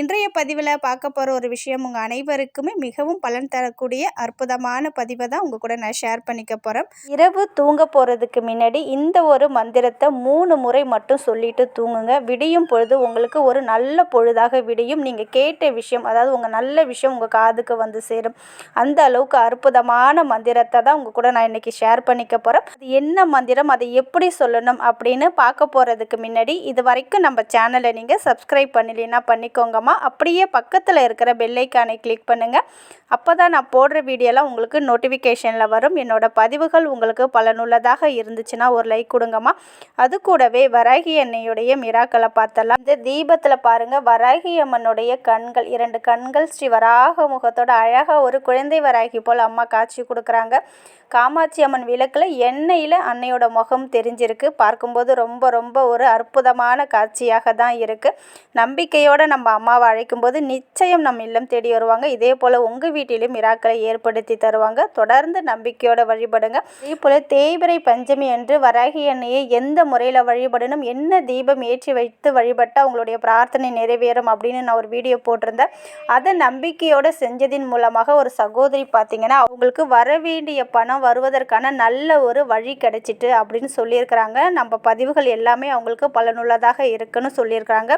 இன்றைய பதிவில் பார்க்க போகிற ஒரு விஷயம் உங்கள் அனைவருக்குமே மிகவும் பலன் தரக்கூடிய அற்புதமான பதிவை தான் உங்கள் கூட நான் ஷேர் பண்ணிக்க போகிறேன் இரவு தூங்க போகிறதுக்கு முன்னாடி இந்த ஒரு மந்திரத்தை மூணு முறை மட்டும் சொல்லிட்டு தூங்குங்க. விடியும் பொழுது உங்களுக்கு ஒரு நல்ல பொழுதாக விடியும். நீங்கள் கேட்ட விஷயம் அதாவது உங்கள் நல்ல விஷயம் உங்கள் காதுக்கு வந்து சேரும். அந்த அளவுக்கு அற்புதமான மந்திரத்தை தான் உங்கள் கூட நான் இன்றைக்கி ஷேர் பண்ணிக்க போகிறேன் அது என்ன மந்திரம் அதை எப்படி சொல்லணும் அப்படின்னு பார்க்க போகிறதுக்கு முன்னாடி இது வரைக்கும் நம்ம சேனலை நீங்கள் சப்ஸ்கிரைப் பண்ணலைன்னா பண்ணிக்கோங்க. மூலமாக அப்படியே பக்கத்தில் இருக்கிற பெல்லைக்கானை கிளிக் பண்ணுங்கள் அப்போ தான் நான் போடுற வீடியோலாம் உங்களுக்கு நோட்டிஃபிகேஷனில் வரும். என்னோடய பதிவுகள் உங்களுக்கு பலனுள்ளதாக இருந்துச்சுன்னா ஒரு லைக் கொடுங்கம்மா. அது கூடவே வராகி அன்னையுடைய மிராக்களை பார்த்தலாம் இந்த தீபத்தில் பாருங்கள் வராகி அம்மனுடைய கண்கள் இரண்டு கண்கள் ஸ்ரீ வராக முகத்தோட அழகாக ஒரு குழந்தை வராகி போல் அம்மா காட்சி கொடுக்குறாங்க. காமாட்சி அம்மன் விளக்கில் எண்ணெயில் அன்னையோட முகம் தெரிஞ்சிருக்கு. பார்க்கும்போது ரொம்ப ரொம்ப ஒரு அற்புதமான காட்சியாக தான் இருக்குது நம்பிக்கையோடு நம்ம அம்மா அம்மாவை அழைக்கும்போது நிச்சயம் நம் இல்லம் தேடி வருவாங்க. இதே போல் உங்கள் வீட்டிலும் இராக்களை ஏற்படுத்தி தருவாங்க. தொடர்ந்து நம்பிக்கையோடு வழிபடுங்க. இதே போல் தேய்பிரை பஞ்சமி என்று வராகி எண்ணெயை எந்த முறையில் வழிபடணும் என்ன தீபம் ஏற்றி வைத்து வழிபட்டால் உங்களுடைய பிரார்த்தனை நிறைவேறும் அப்படின்னு நான் ஒரு வீடியோ போட்டிருந்தேன். அதை நம்பிக்கையோடு செஞ்சதின் மூலமாக ஒரு சகோதரி பார்த்தீங்கன்னா அவங்களுக்கு வர வேண்டிய பணம் வருவதற்கான நல்ல ஒரு வழி கிடைச்சிட்டு அப்படின்னு சொல்லியிருக்கிறாங்க. நம்ம பதிவுகள் எல்லாமே அவங்களுக்கு பலனுள்ளதாக இருக்குன்னு சொல்லியிருக்கிறாங்க.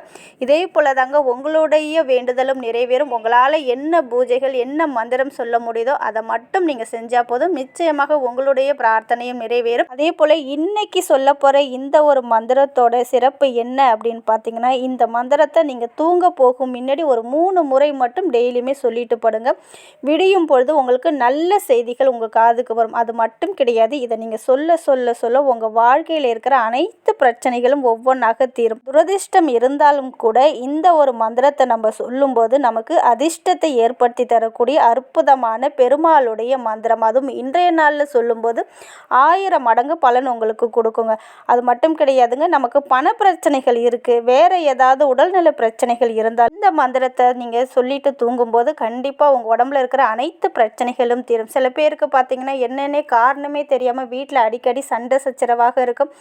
இதே போல் தாங்க உங்களுடைய வேண்டுதலும் நிறைவேறும். உங்களால் என்ன பூஜைகள் என்ன மந்திரம் சொல்ல முடியுதோ அதை மட்டும் நீங்கள் செஞ்சால் போதும். நிச்சயமாக உங்களுடைய பிரார்த்தனையும் நிறைவேறும். அதே போல் இன்னைக்கு சொல்ல போகிற இந்த ஒரு மந்திரத்தோட சிறப்பு என்ன அப்படின்னு பார்த்தீங்கன்னா இந்த மந்திரத்தை நீங்கள் தூங்க போகும் முன்னாடி ஒரு மூணு முறை மட்டும் டெய்லியுமே சொல்லிட்டு படுங்க. விடியும் பொழுது உங்களுக்கு நல்ல செய்திகள் உங்கள் காதுக்கு வரும். அது மட்டும் கிடையாது. இதை நீங்கள் சொல்ல சொல்ல சொல்ல உங்கள் வாழ்க்கையில் இருக்கிற அனைத்து பிரச்சனைகளும் ஒவ்வொன்றாக தீரும். துரதிர்ஷ்டம் இருந்தாலும் கூட இந்த ஒரு மந்திரத்தை நம்ம சொல்லும்போது நமக்கு அதிர்ஷ்டத்தை ஏற்படுத்தி தரக்கூடிய அற்புதமான பெருமாளுடைய மந்திரம். அதுவும் இன்றைய நாளில் சொல்லும்போது ஆயிரம் மடங்கு பலன் உங்களுக்கு கொடுக்குங்க. அது மட்டும் கிடையாதுங்க நமக்கு பண பிரச்சனைகள் இருக்குது வேறு ஏதாவது உடல்நல பிரச்சனைகள் இருந்தால் இந்த மந்திரத்தை நீங்கள் சொல்லிட்டு தூங்கும்போது கண்டிப்பாக உங்கள் உடம்புல இருக்கிற அனைத்து பிரச்சனைகளும் தீரும். சில பேருக்கு பார்த்தீங்கன்னா என்னென்ன காரணமே தெரியாமல் வீட்டில் அடிக்கடி சண்டை சச்சரவாக இருக்கும்.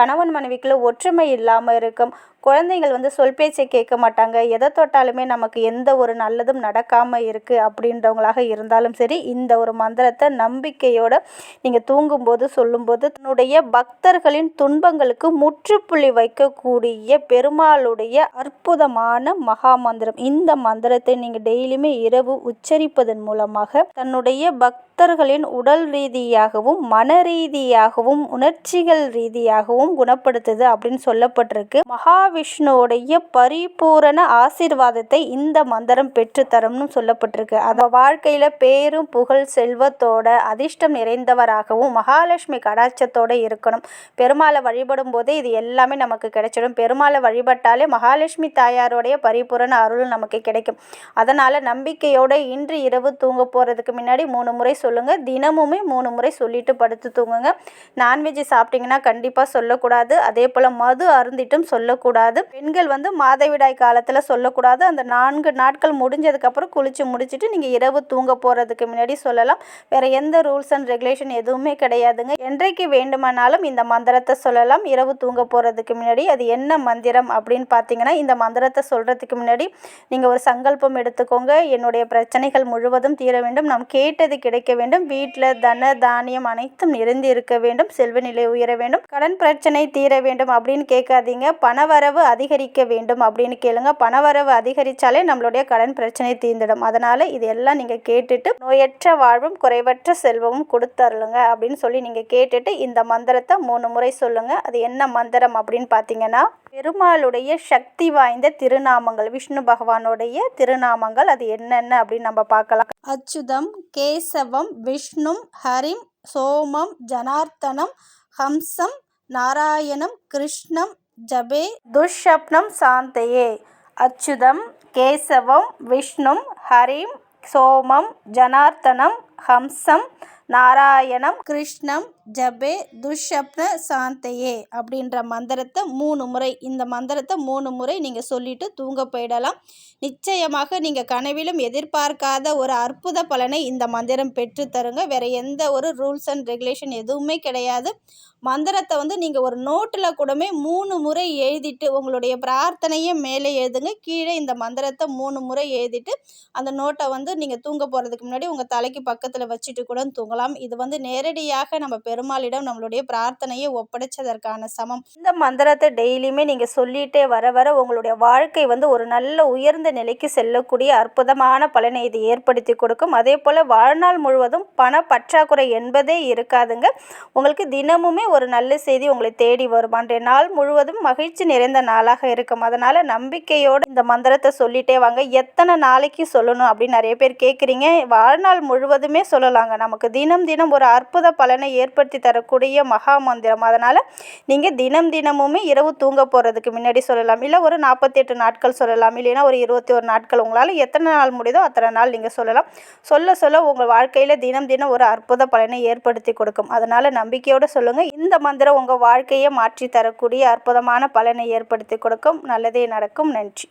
கணவன் மனைவிக்குள்ள ஒற்றுமை இல்லாமல் இருக்கும். குழந்தைங்கள் வந்து சொல் பேச்சை கேட்க மாட்டாங்க. எதை தொட்டாலுமே நமக்கு எந்த ஒரு நல்லதும் நடக்காமல் இருக்குது அப்படின்றவங்களாக இருந்தாலும் சரி இந்த ஒரு மந்திரத்தை நம்பிக்கையோடு நீங்கள் தூங்கும்போது சொல்லும்போது தன்னுடைய பக்தர்களின் துன்பங்களுக்கு முற்றுப்புள்ளி வைக்கக்கூடிய பெருமாளுடைய அற்புதமான மகா மந்திரம் இந்த மந்திரத்தை நீங்கள் டெய்லியுமே இரவு உச்சரிப்பதன் மூலமாக தன்னுடைய பக்தர்களின் உடல் ரீதியாகவும் மன ரீதியாகவும் உணர்ச்சிகள் ரீதியாகவும் குணப்படுத்துது அப்படின்னு சொல்லப்பட்டிருக்கு. மகா மகாவிஷ்ணுவோடைய பரிபூரண ஆசீர்வாதத்தை இந்த மந்திரம் பெற்றுத்தரும்னு சொல்லப்பட்டிருக்கு. அந்த வாழ்க்கையில் பேரும் புகழ் செல்வத்தோட அதிர்ஷ்டம் நிறைந்தவராகவும் மகாலட்சுமி கடாட்சத்தோடு இருக்கணும். பெருமாளை வழிபடும் போதே இது எல்லாமே நமக்கு கிடைச்சிடும். பெருமாளை வழிபட்டாலே மகாலட்சுமி தாயாரோடைய பரிபூரண அருள் நமக்கு கிடைக்கும். அதனால் நம்பிக்கையோடு இன்று இரவு தூங்க போகிறதுக்கு முன்னாடி மூணு முறை சொல்லுங்கள் தினமுமே மூணு முறை சொல்லிட்டு படுத்து தூங்குங்க. நான்வெஜ் சாப்பிட்டீங்கன்னா கண்டிப்பாக சொல்லக்கூடாது. அதே போல் மது அருந்திட்டும் சொல்லக்கூடாது. சொல்லக்கூடாது பெண்கள் வந்து மாதவிடாய் காலத்தில் சொல்லக்கூடாது. அந்த நான்கு நாட்கள் முடிஞ்சதுக்கப்புறம் குளித்து முடிச்சுட்டு நீங்கள் இரவு தூங்க போகிறதுக்கு முன்னாடி சொல்லலாம். வேறு எந்த ரூல்ஸ் அண்ட் ரெகுலேஷன் எதுவுமே கிடையாதுங்க. என்றைக்கு வேண்டுமானாலும் இந்த மந்திரத்தை சொல்லலாம். இரவு தூங்க போகிறதுக்கு முன்னாடி அது என்ன மந்திரம் அப்படின்னு பார்த்தீங்கன்னா இந்த மந்திரத்தை சொல்கிறதுக்கு முன்னாடி நீங்கள் ஒரு சங்கல்பம் எடுத்துக்கோங்க. என்னுடைய பிரச்சனைகள் முழுவதும் தீர வேண்டும். நாம் கேட்டது கிடைக்க வேண்டும். வீட்டில் தன தானியம் அனைத்தும் நிறைந்து இருக்க வேண்டும். செல்வ நிலை உயர வேண்டும். கடன் பிரச்சனை தீர வேண்டும் அப்படின்னு கேட்காதீங்க. பணவரவு பணவரவு அதிகரிக்க வேண்டும் அப்படின்னு கேளுங்க. பணவரவு அதிகரித்தாலே நம்மளுடைய கடன் பிரச்சனை தீர்ந்துடும். அதனால் இது எல்லாம் நீங்கள் கேட்டுட்டு நோயற்ற வாழ்வும் குறைவற்ற செல்வமும் கொடுத்தருளுங்க அப்படின்னு சொல்லி நீங்கள் கேட்டுட்டு இந்த மந்திரத்தை மூணு முறை சொல்லுங்கள் அது என்ன மந்திரம் அப்படின்னு பார்த்தீங்கன்னா பெருமாளுடைய சக்தி வாய்ந்த திருநாமங்கள். விஷ்ணு பகவானுடைய திருநாமங்கள் அது என்னென்ன அப்படின்னு நம்ம பார்க்கலாம். அச்சுதம் கேசவம் விஷ்ணும் ஹரிம் சோமம் ஜனார்த்தனம் ஹம்சம் நாராயணம் கிருஷ்ணம் ஜபே துஷப்னம் சாந்தையே. அச்சுதம் கேசவம் விஷ்ணும் ஹரிம் சோமம் ஜனார்த்தனம் ஹம்சம் நாராயணம் கிருஷ்ணம் ஜபே துஷப்ன சாந்தையே அப்படின்ற மந்திரத்தை மூணு முறை இந்த மந்திரத்தை மூணு முறை நீங்கள் சொல்லிட்டு தூங்க போயிடலாம். நிச்சயமாக நீங்கள் கனவிலும் எதிர்பார்க்காத ஒரு அற்புத பலனை இந்த மந்திரம் பெற்று தருங்க. வேறு எந்த ஒரு ரூல்ஸ் அண்ட் ரெகுலேஷன் எதுவுமே கிடையாது. மந்திரத்தை வந்து நீங்கள் ஒரு நோட்டில் கூடமே மூணு முறை எழுதிட்டு உங்களுடைய பிரார்த்தனையை மேலே எழுதுங்க. கீழே இந்த மந்திரத்தை மூணு முறை எழுதிட்டு அந்த நோட்டை வந்து நீங்கள் தூங்க போகிறதுக்கு முன்னாடி உங்கள் தலைக்கு பக்கத்தில் வச்சுட்டு கூட தூங்கலாம். இது வந்து நேரடியாக நம்ம பெருமாளிடம் நம்மளுடைய பிரார்த்தனையை ஒப்படைச்சதற்கான சமம். இந்த மந்திரத்தை டெய்லியுமே நீங்கள் சொல்லிகிட்டே வர வர உங்களுடைய வாழ்க்கை வந்து ஒரு நல்ல உயர்ந்த நிலைக்கு செல்லக்கூடிய அற்புதமான பலனை இது ஏற்படுத்தி கொடுக்கும். அதே போல் வாழ்நாள் முழுவதும் பண பற்றாக்குறை என்பதே இருக்காதுங்க. உங்களுக்கு தினமுமே ஒரு நல்ல செய்தி உங்களை தேடி வரும். அன்றைய நாள் முழுவதும் மகிழ்ச்சி நிறைந்த நாளாக இருக்கும். அதனால் நம்பிக்கையோடு இந்த மந்திரத்தை சொல்லிட்டே வாங்க. எத்தனை நாளைக்கு சொல்லணும் அப்படின்னு நிறைய பேர் கேட்குறீங்க வாழ்நாள் முழுவதுமே சொல்லலாங்க. நமக்கு தினம் தினம் ஒரு அற்புத பலனை ஏற்படுத்தி தரக்கூடிய மகா மந்திரம். அதனால் நீங்கள் தினம் தினமுமே இரவு தூங்க போகிறதுக்கு முன்னாடி சொல்லலாம். இல்லை ஒரு நாற்பத்தெட்டு நாட்கள் சொல்லலாம். இல்லைன்னா ஒரு இருபத்தி ஒரு நாட்கள் உங்களால் எத்தனை நாள் முடியுதோ அத்தனை நாள் நீங்கள் சொல்லலாம். சொல்ல சொல்ல உங்கள் வாழ்க்கையில் தினம் தினம் ஒரு அற்புத பலனை ஏற்படுத்தி கொடுக்கும். அதனால் நம்பிக்கையோடு சொல்லுங்கள் இந்த மந்திரம் உங்கள் வாழ்க்கையை மாற்றி தரக்கூடிய அற்புதமான பலனை ஏற்படுத்தி கொடுக்கும். நல்லதே நடக்கும். நன்றி.